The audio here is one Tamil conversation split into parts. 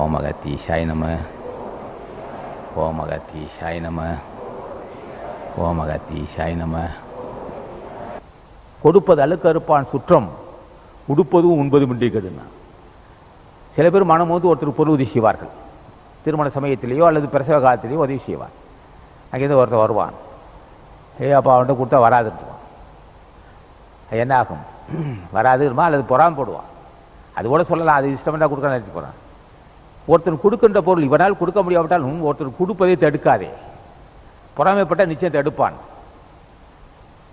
ஓம் அகத்தீஷாய் நம. ஓம் அகத்தீஷாய் நம. ஓம் அகத்தீஷாய் நம. கொடுப்பது அழுக்கறுப்பான் சுற்றம் உடுப்பதும் உண்பதும் இன்றிக்கதுன்னா சில பேர் மனம் வந்து ஒருத்தர் பொருள் உதவி செய்வார்கள். திருமண சமயத்திலேயோ அல்லது பிரசவ காலத்திலேயோ உதவி செய்வார். அங்கேருந்து ஒருத்தர் வருவான். ஏய் அப்பா அவன்கிட்ட கொடுத்தா வராதுன்றான் என்ன ஆகும் வராதுமா அல்லது பொறாம போடுவான்? அது கூட சொல்லலாம். அது இஷ்டமெண்டா கொடுக்க நினைச்சு போகிறான் ஒருத்தர் கொடுக்கின்ற பொருள் இவனால் கொடுக்க முடியாவிட்டாலும் ஒருத்தர் கொடுப்பதை தடுக்காதே. பொறாமைப்பட்ட நிச்சயம் தடுப்பான்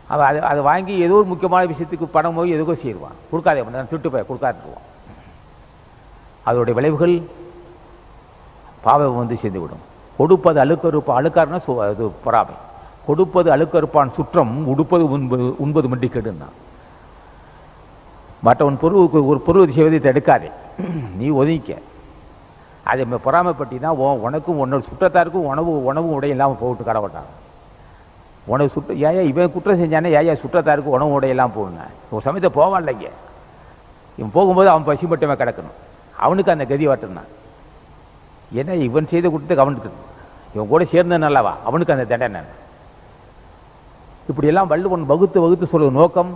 அவன் அது அதை வாங்கி ஏதோ ஒரு முக்கியமான விஷயத்துக்கு பணம் போய் எதுக்கோ செய்வான். கொடுக்காதே நான் திட்டு போய் கொடுக்காதுருவான் அதோடைய விளைவுகள் பாவம் வந்து சேர்ந்து விடும் கொடுப்பது அழுக்கறுப்பு அழுக்காருன்னா சு- அது பொறாமை. கொடுப்பது அழுக்கறுப்பான் சுற்றம் உடுப்பது உண்பது உண்பது மண்டி கெடுன்னா. மற்றவன் பொருள் ஒரு பொருள் செய்வதை தடுக்காதே. நீ ஒதுங்கிக்க. அது பொறாமப்பட்டி தான் உன் உனக்கும் உன்னோட சுற்றத்தாருக்கும் உணவு உணவும் உடை இல்லாமல் போட்டு கடவுட்டாங்க உனக்கு சுற்ற ஏயா இவன் குற்றம் செஞ்சானே ஏயா சுற்றத்தாருக்கு உணவு உடையெல்லாம் எல்லாம் போடணும் ஒரு சமயத்தை போவான் இல்லைங்க. இவன் போகும்போது அவன் பசி மட்டுமே கிடக்கணும். அவனுக்கு அந்த கதி வரட்டும்னான் ஏன்னா இவன் செய்த குற்றத்துக்கு அவனுக்கு இவன் கூட சேர்ந்த நல்லவா? அவனுக்கு அந்த தண்டனை இப்படியெல்லாம் வள்ளுவன் வகுத்து வகுத்து சொல்லும் நோக்கம்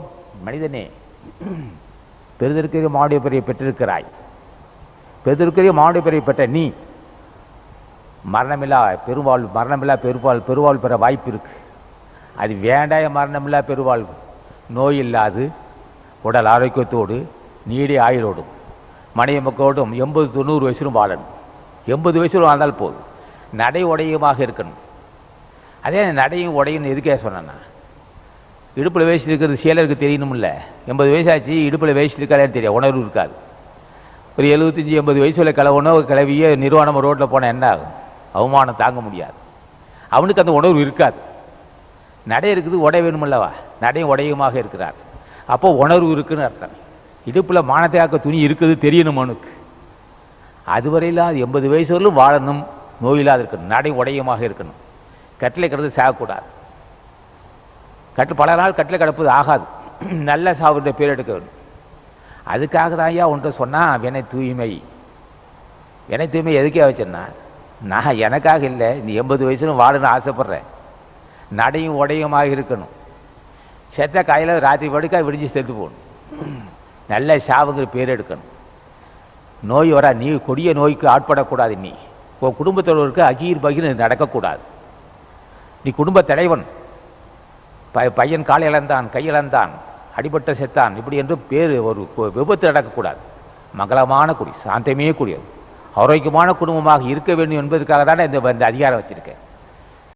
மனிதனே பெரிதற்கு மாவுடைய பெரிய பெற்றிருக்கிறாய். பெருதற்கரிய மாவுடைய பெரிய பெற்ற நீ மரணமில்லா பெருவாழ் மரணமில்லா பெருவாழ் பெருவாழ் பெற வாய்ப்பு இருக்கு. அது வேண்டாய மரணமில்லா பெருவாழ்வு. நோய் இல்லாது உடல் ஆரோக்கியத்தோடு நீடி ஆயுளோடும் மனைவி மக்களோடும் எண்பது தொண்ணூறு வயசிலும் வாழணும். எண்பது வயசிலும் வாழ்ந்தால் போதும். நடை உடையுமாக இருக்கணும். அதே நடையும் உடையும் எதுக்கே சொன்னேன்னா இடுப்பில் வயசு இருக்கிறது சேலருக்கு தெரியணும்ல எண்பது வயசாச்சு இடுப்பில் வயசு இருக்காதேன்னு தெரியாது உணர்வு இருக்காது. ஒரு எழுபத்தஞ்சி எண்பது வயசு உள்ள கிழவனோ ஒரு கிளவிய நிர்வாணம் ரோட்டில் போனால் என்ன ஆகும்? அவமானம் தாங்க முடியாது. அவனுக்கு அந்த உணர்வு இருக்காது. நடை இருக்குது உடை வேணுமில்லவா? நடையும் உடையுமாக இருக்கிறார். அப்போ உணர்வு இருக்குன்னு அர்த்தம். இடுப்பில் மானத்தையாக்க துணி இருக்குது தெரியணும் அவனுக்கு. அதுவரையிலும் அது எண்பது வயசு வரலும் வாழணும் நோயில்லாத இருக்கணும். நடை உடையமாக இருக்கணும். கட்டிலை கிடந்து சாகக்கூடாது. கட்டு பல நாள் கட்டில் கிடப்பது ஆகாது. நல்ல சாவுன்ற பேர் எடுக்க வேண்டும். அதுக்காக தான் ஐயா ஒன்று சொன்னால் வினை தூய்மை. வினை தூய்மை எதுக்கே வச்சேன்னா நான் எனக்காக இல்லை நீ எண்பது வயசுல வாழணும்னு ஆசைப்பட்றேன். நடையும் உடையுமாக இருக்கணும். செத்த காயில் ராத்திரி படுக்கா விடிஞ்சு செத்து போகணும். நல்ல சாவுங்கிற பேர் எடுக்கணும். நோய் வரா நீ கொடிய நோய்க்கு ஆட்படக்கூடாது நீ. உன் குடும்பத்தோருக்கு அகீர் பகீர் நடக்கக்கூடாது. நீ குடும்ப தலைவன். ப பையன் கால் இழந்தான் கையிழந்தான் அடிபட்ட செத்தான். இப்படி என்று பேர் ஒரு விபத்து நடக்கக்கூடாது. மங்களமான குடி சாந்தமே கூடியது. ஆரோக்கியமான குடும்பமாக இருக்க வேண்டும் என்பதற்காக தானே இந்த இந்த அதிகாரம் வச்சிருக்கேன்.